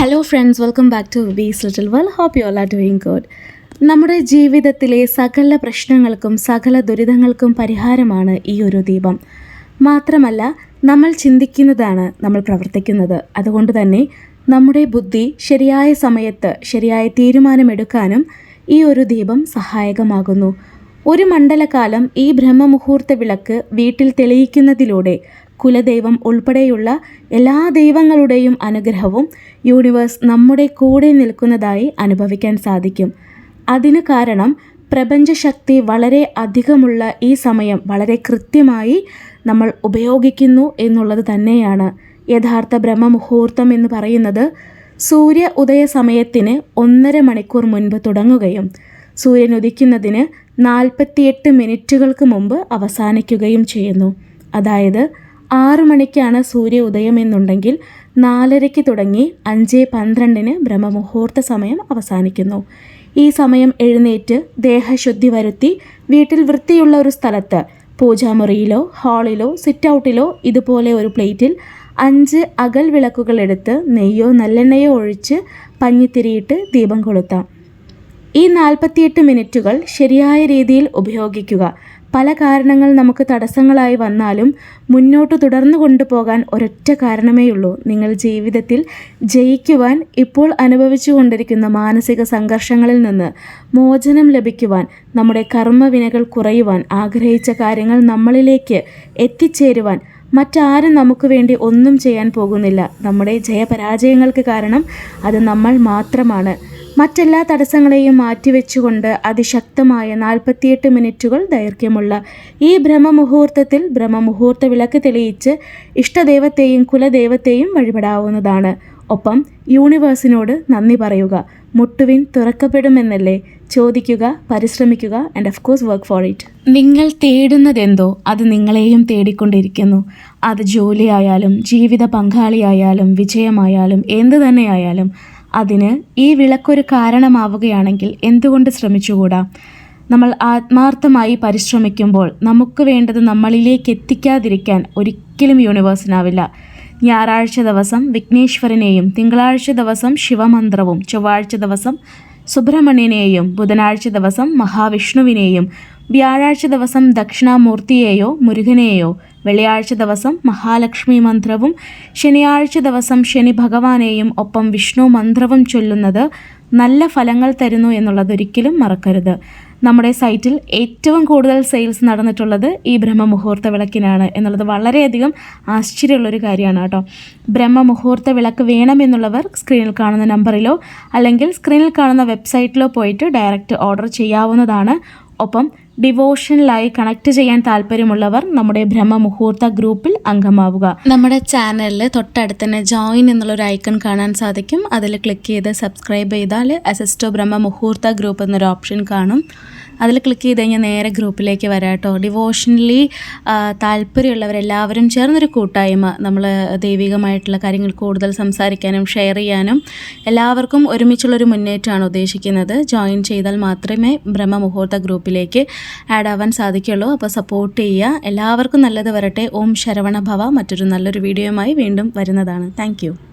Hello friends welcome back to Bee's little well hope you are doing good നമ്മുടെ ജീവിതത്തിലെ സകല പ്രശ്നങ്ങൾക്കും സകല ദുരിതങ്ങൾക്കും പരിഹാരമാണ് ഈ ഒരു ദീപം. മാത്രമല്ല നമ്മൾ ചിന്തിക്കുന്നതാണ് നമ്മൾ പ്രവർത്തിക്കുന്നത്. അതുകൊണ്ട് തന്നെ നമ്മുടെ ബുദ്ധി ശരിയായ സമയത്ത് ശരിയായ തീരുമാനമെടുക്കാനും ഈ ഒരു ദീപം സഹായകമാകുന്നു. ഒരു മണ്ഡലകാലം ഈ ബ്രഹ്മമുഹൂർത്ത വിളക്ക് വീട്ടിൽ തെളിയിക്കുന്നതിലൂടെ കുലദൈവം ഉൾപ്പെടെയുള്ള എല്ലാ ദൈവങ്ങളുടെയും അനുഗ്രഹവും യൂണിവേഴ്സ് നമ്മുടെ കൂടെ നിൽക്കുന്നതായി അനുഭവിക്കാൻ സാധിക്കും. അതിന് കാരണം പ്രപഞ്ചശക്തി വളരെ അധികമുള്ള ഈ സമയം വളരെ കൃത്യമായി നമ്മൾ ഉപയോഗിക്കുന്നു എന്നുള്ളത് തന്നെയാണ്. യഥാർത്ഥ ബ്രഹ്മമുഹൂർത്തം എന്ന് പറയുന്നത് സൂര്യ ഉദയ സമയത്തിന് ഒന്നര മണിക്കൂർ മുൻപ് തുടങ്ങുകയും സൂര്യൻ ഉദിക്കുന്നതിന് നാൽപ്പത്തിയെട്ട് മിനിറ്റുകൾക്ക് മുമ്പ് അവസാനിക്കുകയും ചെയ്യുന്നു. അതായത് ആറു മണിക്കാണ് സൂര്യ ഉദയം എന്നുണ്ടെങ്കിൽ നാലരയ്ക്ക് തുടങ്ങി അഞ്ച് പന്ത്രണ്ടിന് ബ്രഹ്മമുഹൂർത്ത സമയം അവസാനിക്കുന്നു. ഈ സമയം എഴുന്നേറ്റ് ദേഹശുദ്ധി വരുത്തി വീട്ടിൽ വൃത്തിയുള്ള ഒരു സ്ഥലത്ത് പൂജാമുറിയിലോ ഹാളിലോ സിറ്റ് ഔട്ടിലോ ഇതുപോലെ ഒരു പ്ലേറ്റിൽ അഞ്ച് അകൽ വിളക്കുകൾ എടുത്ത് നെയ്യോ നല്ലെണ്ണയോ ഒഴിച്ച് പഞ്ഞിത്തിരിയിട്ട് ദീപം കൊളുത്താം. ഈ നാൽപ്പത്തിയെട്ട് മിനിറ്റുകൾ ശരിയായ രീതിയിൽ ഉപയോഗിക്കുക. പല കാരണങ്ങൾ നമുക്ക് തടസ്സങ്ങളായി വന്നാലും മുന്നോട്ട് തുടർന്നു കൊണ്ടുപോകാൻ ഒരൊറ്റ കാരണമേയുള്ളൂ. നിങ്ങൾ ജീവിതത്തിൽ ജയിക്കുവാൻ ഇപ്പോൾ അനുഭവിച്ചു കൊണ്ടിരിക്കുന്ന മാനസിക സംഘർഷങ്ങളിൽ നിന്ന് മോചനം ലഭിക്കുവാൻ നമ്മുടെ കർമ്മവിനകൾ കുറയുവാൻ ആഗ്രഹിച്ച കാര്യങ്ങൾ നമ്മളിലേക്ക് എത്തിച്ചേരുവാൻ മറ്റാരും നമുക്ക് വേണ്ടി ഒന്നും ചെയ്യാൻ പോകുന്നില്ല. നമ്മുടെ ജയപരാജയങ്ങൾക്ക് കാരണം അത് നമ്മൾ മാത്രമാണ്. മറ്റെല്ലാ തടസ്സങ്ങളെയും മാറ്റിവെച്ചുകൊണ്ട് അതിശക്തമായ നാൽപ്പത്തിയെട്ട് മിനിറ്റുകൾ ദൈർഘ്യമുള്ള ഈ ബ്രഹ്മമുഹൂർത്തത്തിൽ ബ്രഹ്മമുഹൂർത്ത വിളക്ക് തെളിയിച്ച് ഇഷ്ടദൈവത്തെയും കുലദൈവത്തെയും വഴിപെടാവുന്നതാണ്. ഒപ്പം യൂണിവേഴ്സിനോട് നന്ദി പറയുക. മുട്ടുവിൻ തുറക്കപ്പെടുമെന്നല്ലേ. ചോദിക്കുക പരിശ്രമിക്കുക and of course work for it നിങ്ങൾ തേടുന്നതെന്തോ അത് നിങ്ങളെയും തേടിക്കൊണ്ടിരിക്കുന്നു. അത് ജോലിയായാലും ജീവിത പങ്കാളിയായാലും വിജയമായാലും എന്തു തന്നെയായാലും അതിന് ഈ വിളക്കൊരു കാരണമാവുകയാണെങ്കിൽ എന്തുകൊണ്ട് ശ്രമിച്ചുകൂടാ? നമ്മൾ ആത്മാർത്ഥമായി പരിശ്രമിക്കുമ്പോൾ നമുക്ക് വേണ്ടത് നമ്മളിലേക്ക് എത്തിക്കാതിരിക്കാൻ ഒരിക്കലും യൂണിവേഴ്സിനാവില്ല. ഞായറാഴ്ച ദിവസം വിഘ്നേശ്വരനെയും തിങ്കളാഴ്ച ദിവസം ശിവമന്ത്രവും ചൊവ്വാഴ്ച ദിവസം സുബ്രഹ്മണ്യനെയും ബുധനാഴ്ച ദിവസം മഹാവിഷ്ണുവിനെയും വ്യാഴാഴ്ച ദിവസം ദക്ഷിണാമൂർത്തിയെയോ മുരുകനെയോ വെള്ളിയാഴ്ച ദിവസം മഹാലക്ഷ്മി മന്ത്രവും ശനിയാഴ്ച ദിവസം ശനി ഭഗവാനെയും ഒപ്പം വിഷ്ണു മന്ത്രവും ചൊല്ലുന്നത് നല്ല ഫലങ്ങൾ തരുന്നു എന്നുള്ളത് ഒരിക്കലും മറക്കരുത്. നമ്മുടെ സൈറ്റിൽ ഏറ്റവും കൂടുതൽ സെയിൽസ് നടന്നിട്ടുള്ളത് ഈ ബ്രഹ്മമുഹൂർത്ത വിളക്കിനാണ് എന്നുള്ളത് വളരെയധികം ആശ്ചര്യമുള്ളൊരു കാര്യമാണ് കേട്ടോ. ബ്രഹ്മമുഹൂർത്ത വിളക്ക് വേണമെന്നുള്ളവർ സ്ക്രീനിൽ കാണുന്ന നമ്പറിലോ അല്ലെങ്കിൽ സ്ക്രീനിൽ കാണുന്ന വെബ്സൈറ്റിലോ പോയിട്ട് ഡയറക്റ്റ് ഓർഡർ ചെയ്യാവുന്നതാണ്. ഒപ്പം ഡിവോഷനിലായി കണക്ട് ചെയ്യാൻ താല്പര്യമുള്ളവർ നമ്മുടെ ബ്രഹ്മമുഹൂർത്ത ഗ്രൂപ്പിൽ അംഗമാവുക. നമ്മുടെ ചാനലിൽ തൊട്ടടുത്ത് തന്നെ ജോയിൻ എന്നുള്ളൊരു ഐക്കൺ കാണാൻ സാധിക്കും. അതിൽ ക്ലിക്ക് ചെയ്ത് സബ്സ്ക്രൈബ് ചെയ്താൽ അസിസ്റ്റോ ബ്രഹ്മമുഹൂർത്ത ഗ്രൂപ്പ് എന്നൊരു ഓപ്ഷൻ കാണും. അതിൽ ക്ലിക്ക് ചെയ്ത് കഴിഞ്ഞാൽ നേരെ ഗ്രൂപ്പിലേക്ക് വരാം കേട്ടോ. ഡിവോഷനലി താല്പര്യമുള്ളവരെല്ലാവരും ചേർന്നൊരു കൂട്ടായ്മ. നമ്മൾ ദൈവികമായിട്ടുള്ള കാര്യങ്ങൾ കൂടുതൽ സംസാരിക്കാനും ഷെയർ ചെയ്യാനും എല്ലാവർക്കും ഒരുമിച്ചുള്ളൊരു മുന്നേറ്റമാണ് ഉദ്ദേശിക്കുന്നത്. ജോയിൻ ചെയ്താൽ മാത്രമേ ബ്രഹ്മമുഹൂർത്ത ഗ്രൂപ്പിലേക്ക് ആഡ് ആവാൻ സാധിക്കുള്ളൂ. അപ്പോൾ സപ്പോർട്ട് ചെയ്യുക. എല്ലാവർക്കും നല്ലത് വരട്ടെ. ഓം ശരവണ ഭവ. മറ്റൊരു നല്ലൊരു വീഡിയോയുമായി വീണ്ടും വരുന്നതാണ്. താങ്ക്